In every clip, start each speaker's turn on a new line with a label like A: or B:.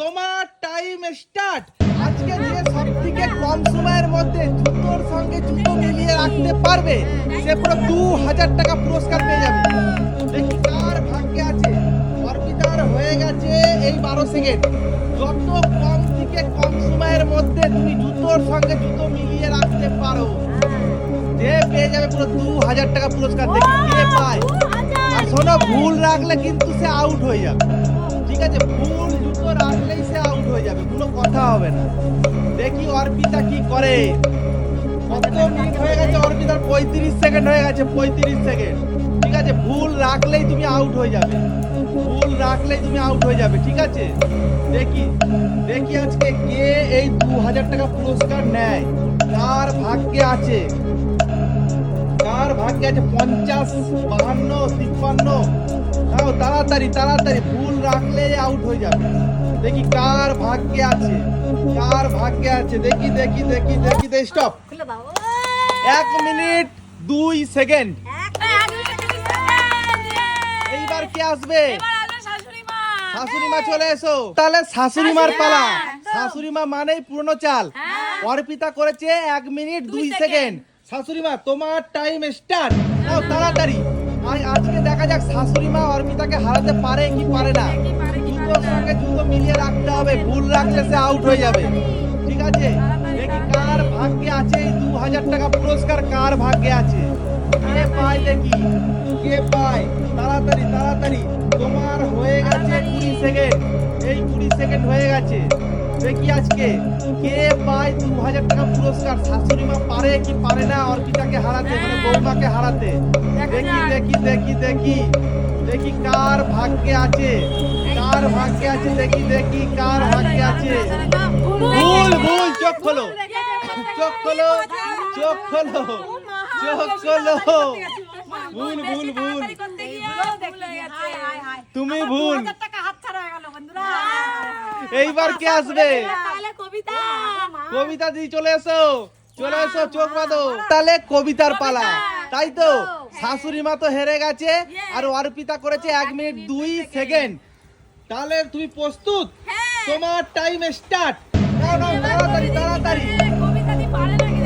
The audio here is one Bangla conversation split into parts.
A: তোমার টাইম স্টার্ট আজকে যে সব থেকে কম সময়ের মধ্যে জুতোর সঙ্গে জুতো মিলিয়ে রাখতে পারবে, সে পুরো দু হাজার টাকা পুরস্কার পেয়ে যাবে। দেখি কার ভাগ্যে আছে, অর্পিতার হয়ে গেছে এই বারো সেকেন্ড। যত কম থেকে কম সময়ের মধ্যে তুমি জুতোর সঙ্গে জুতো মিলিয়ে রাখতে পারো যে পেয়ে যাবে পুরো দু হাজার টাকা পুরস্কার দেখি কে পায়। আর শোনো, ভুল রাখলে কিন্তু সে আউট হয়ে যাবে। ঠিক আছে, ভুল জুতো রাখলেই সে আউট হয়ে যাবে, কোনো কথা হবে না। দেখি অর্পিতা কি করে। কত মিনিট হয়ে গেছে অর্পিতার, পঁয়ত্রিশ সেকেন্ড হয়ে গেছে, পঁয়ত্রিশ সেকেন্ড ঠিক আছে, ভুল রাখলেই তুমি আউট হয়ে যাবে। ভুল রাখলেই তুমি আউট হয়ে যাবে, ঠিক আছে? দেখি দেখি আজকে কে এই দু হাজার টাকা পুরস্কার নেয়। কার ভাগ্যে আছে? কার ভাগ্যে আছে? পঞ্চাশ, বাহান্ন, তিপ্পান্ন? তাও তাড়াতাড়ি তাড়াতাড়ি ভুল রাখলে আউট হয়ে যাবে। দেখি কার ভাগ্যে আছে কার ভাগ্যে আছে। দেখি দেখি দেখি দেখি দেখি স্টপ এক মিনিট দুই সেকেন্ড এইবার কে আসবে?
B: শাশুড়ি মা
A: চলে এসো। তাহলে শাশুড়ি মার পালা।
B: একদম।
A: শাশুড়ি মা মানেই পুরনো চাল।
B: হ্যাঁ।
A: অর্পিতা করেছে এক মিনিট দুই সেকেন্ড শাশুড়ি মা তোমার টাইম স্টার্ট তাড়াতাড়ি। দেখা যাক, শাশুড়ি মা অর্মিতাকে হারাতে পারে কি পারে না। জুতোর সঙ্গে জুতো মিলিয়ে রাখতে হবে, ভুল রাখলে সে আউট হয়ে যাবে। ঠিক আছে? দেখি কার ভাগ্যে আছে এই দু হাজার টাকা পুরস্কার, কার ভাগ্যে আছে? কে পায় দেখি? কে পায়? তাড়াতাড়ি তাড়াতাড়ি। তোমার হয়ে গেছে কুড়ি সেকেন্ড এই কুড়ি সেকেন্ড হয়ে গেছে। দেখি আজকে? কে পায় দু হাজার টাকা পুরস্কার? শাশুড়ি মা পারে কি পারে না? অর্পিতাকে হারাতে মানে বৌমাকে হারাতে? দেখি দেখি দেখি দেখি। দেখি কার ভাগ্যে আছে? কার ভাগ্যে আছে? দেখি দেখি কার ভাগ্যে আছে? ভুল ভুল চোখ খোলো। চোখ খোলো চোখ খোলো চোখ খোলো। ভুল ভুল ভুল। তুমি ভুল। এইবার কে আসবে?
B: কবিতা।
A: দি চলে এসো। চলে এসো চোখ বাঁধো। তাহলে কবিতার পালা। তাই তো? শাশুড়ি মা তো হেরে গেছে আর অর্পিতা করেছে এক মিনিট দুই সেকেন্ড। তাহলে তুমি প্রস্তুত? তোমার টাইম স্টার্ট তাড়াতাড়ি তাড়াতাড়ি।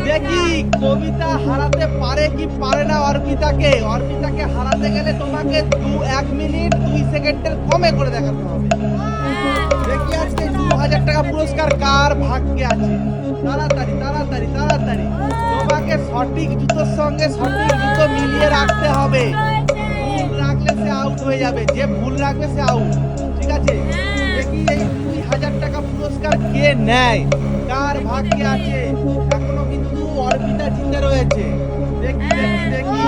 A: দেখি কবিতা হারাতে পারে কি পারে না অর্পিতাকে? অর্পিতাকে হারাতে গেলে তোমাকে দু এক মিনিট দুই সেকেন্ডের কমে করে দেখাতে হবে। দেখি আজকে দু হাজার টাকা পুরস্কার, কার ভাগ্যে আছে? তাড়াতাড়ি তাড়াতাড়ি তাড়াতাড়ি। তোমাকে সঠিক জুতোর সঙ্গে সঠিক জুতো মিলিয়ে রাখতে হবে। ভুল রাখলে সে আউট হয়ে যাবে। যে ভুল রাখবে সে আউট ঠিক আছে? দেখি এই দুই হাজার টাকা পুরস্কার কে নেয়? কার ভাগ্যে আছে? এখনও কিন্তু অর্পিতা জিতে রয়েছে। দেখি দেখি দেখি।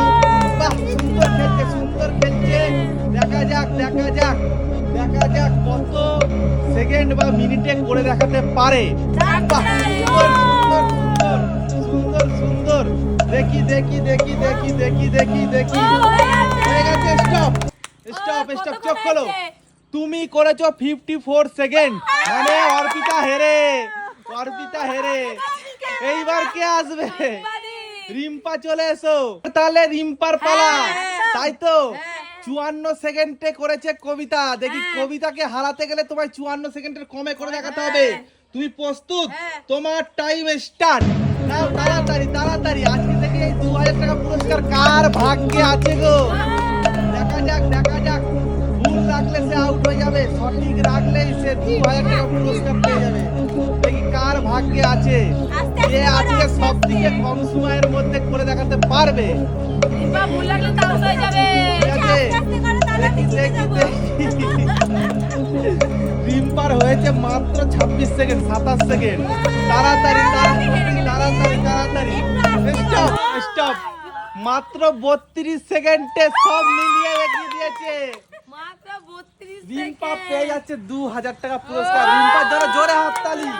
A: বাহ, সুন্দর খেলছে সুন্দর খেলছে। দেখা যাক দেখা যাক। দেখা যাক কত সেকেন্ড বা মিনিটে করে দেখাতে পারে। সুন্দর সুন্দর সুন্দর সুন্দর সুন্দর দেখি দেখি দেখি দেখি দেখি দেখি দেখি। হয়ে গেছে স্টপ স্টপ স্টপ চোখ খোলো। তুমি করেছ ফিফটি ফোর সেকেন্ড মানে অর্পিতা হেরে অর্পিতা হেরে। এইবার কে আসবে? রিম্পা চলে এসো। তাহলে রিম্পার পালা। তাই তো? চুয়ান্ন সেকেন্ডে করেছে কবিতা। দেখি কবিতাকে হারাতে গেলে তোমায় চুয়ান্ন সেকেন্ডের কমে করে দেখাতে হবে। তুমি প্রস্তুত? তোমার টাইম স্টার্ট নাও তাড়াতাড়ি তাড়াতাড়ি। আজকে থেকে এই দু হাজার টাকা পুরস্কার কার ভাগ্যে আছে গো? দেখা যাক দেখা যাক। ভুল রাখলে সে আউট হয়ে যাবে। সঠিক রাখলেই সে দু হাজার টাকা পুরস্কার পেয়ে যাবে। দেখি কার ভাগ্যে আছে। যে আজকে সব থেকে কম সময়ের মধ্যে করে দেখাতে পারবে।
B: ভুল লাগলে তাও হয়ে যাবে।
A: দেখি রিম্পার হয়েছে মাত্র ছাব্বিশ সেকেন্ড সাতাশ সেকেন্ড। তাড়াতাড়ি তাড়াতাড়ি তাড়াতাড়ি স্টপ স্টপ মাত্র বত্রিশ সেকেন্ডে সব মিলিয়ে দেখিয়ে দিয়েছে।
B: মাত্র 32
A: রিম্পা পেয়ে যাচ্ছে দু হাজার টাকা পুরস্কার। রিম্পার জন্য জোরে হাততালি।